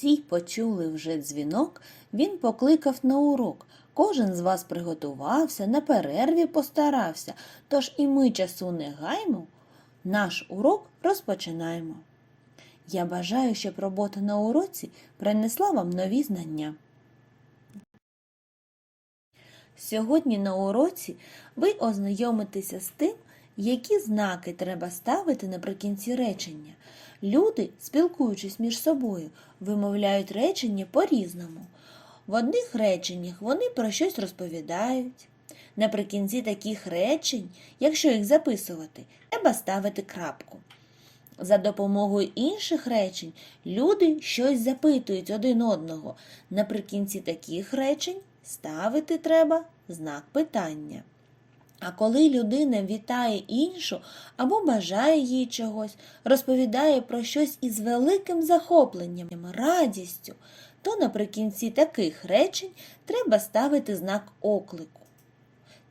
Всі почули вже дзвінок, він покликав на урок. Кожен з вас приготувався, на перерві постарався, тож і ми часу не гаймо, наш урок розпочинаємо. Я бажаю, щоб робота на уроці принесла вам нові знання. Сьогодні на уроці ви ознайомитеся з тим, які знаки треба ставити наприкінці речення. Люди, спілкуючись між собою, вимовляють речення по-різному. В одних реченнях вони про щось розповідають. Наприкінці таких речень, якщо їх записувати, треба ставити крапку. За допомогою інших речень люди щось запитують один одного. Наприкінці таких речень ставити треба знак питання. А коли людина вітає іншу або бажає їй чогось, розповідає про щось із великим захопленням, радістю, то наприкінці таких речень треба ставити знак оклику.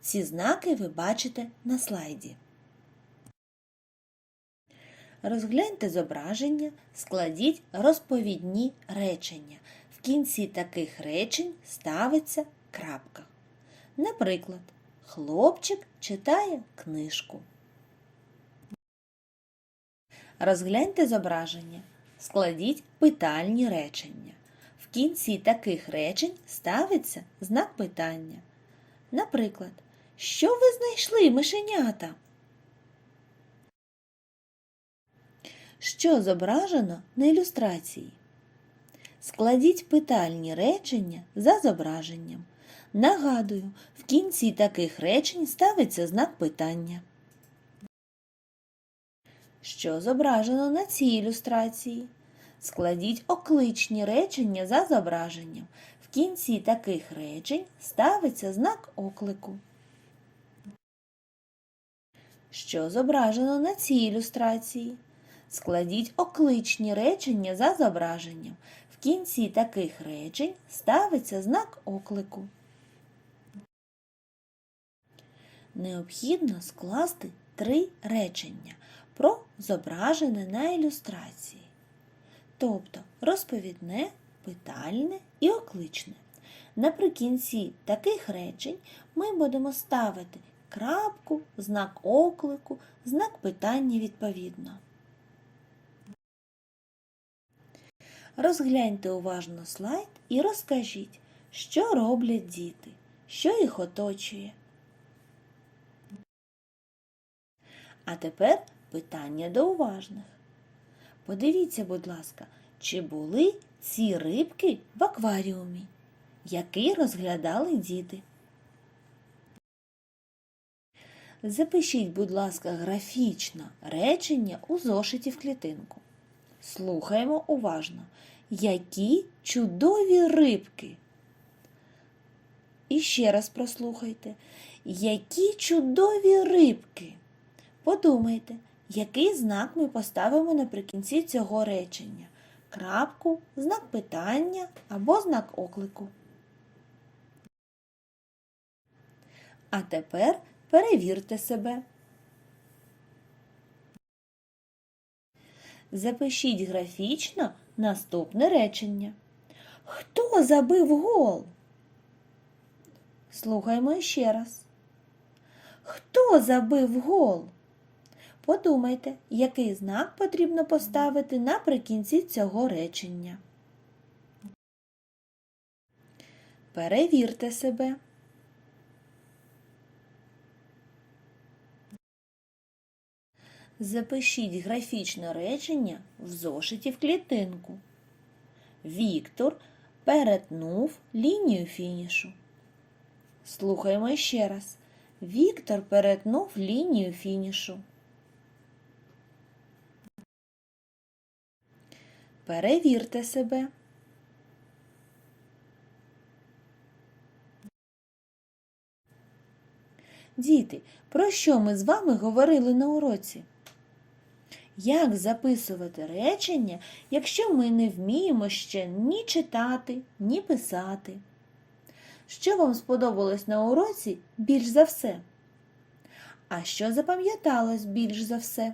Ці знаки ви бачите на слайді. Розгляньте зображення, складіть розповідні речення. В кінці таких речень ставиться крапка. Наприклад, хлопчик читає книжку. Розгляньте зображення, складіть питальні речення. В кінці таких речень ставиться знак питання. Наприклад, що ви знайшли, мишенята? Що зображено на ілюстрації? Складіть питальні речення за зображенням. Нагадую, в кінці таких речень ставиться знак питання. Що зображено на цій ілюстрації? Складіть окличні речення за зображенням. В кінці таких речень ставиться знак оклику. Що зображено на цій ілюстрації? Складіть окличні речення за зображенням. В кінці таких речень ставиться знак оклику. Необхідно скласти три речення про зображене на ілюстрації, тобто розповідне, питальне і окличне. Наприкінці таких речень ми будемо ставити крапку, знак оклику, знак питання відповідно. Розгляньте уважно слайд і розкажіть, що роблять діти, що їх оточує. А тепер питання до уважних. Подивіться, будь ласка, чи були ці рибки в акваріумі, який розглядали діти. Запишіть, будь ласка, графічно речення у зошиті в клітинку. Слухаємо уважно. Які чудові рибки. І ще раз прослухайте. Які чудові рибки. Подумайте, який знак ми поставимо наприкінці цього речення. Крапку, знак питання або знак оклику. А тепер перевірте себе. Запишіть графічно наступне речення. Хто забив гол? Слухаймо ще раз. Хто забив гол? Подумайте, який знак потрібно поставити наприкінці цього речення. Перевірте себе. Запишіть графічне речення в зошиті в клітинку. Віктор перетнув лінію фінішу. Слухаємо ще раз. Віктор перетнув лінію фінішу. Перевірте себе. Діти, про що ми з вами говорили на уроці? Як записувати речення, якщо ми не вміємо ще ні читати, ні писати? Що вам сподобалось на уроці більш за все? А що запам'яталось більш за все?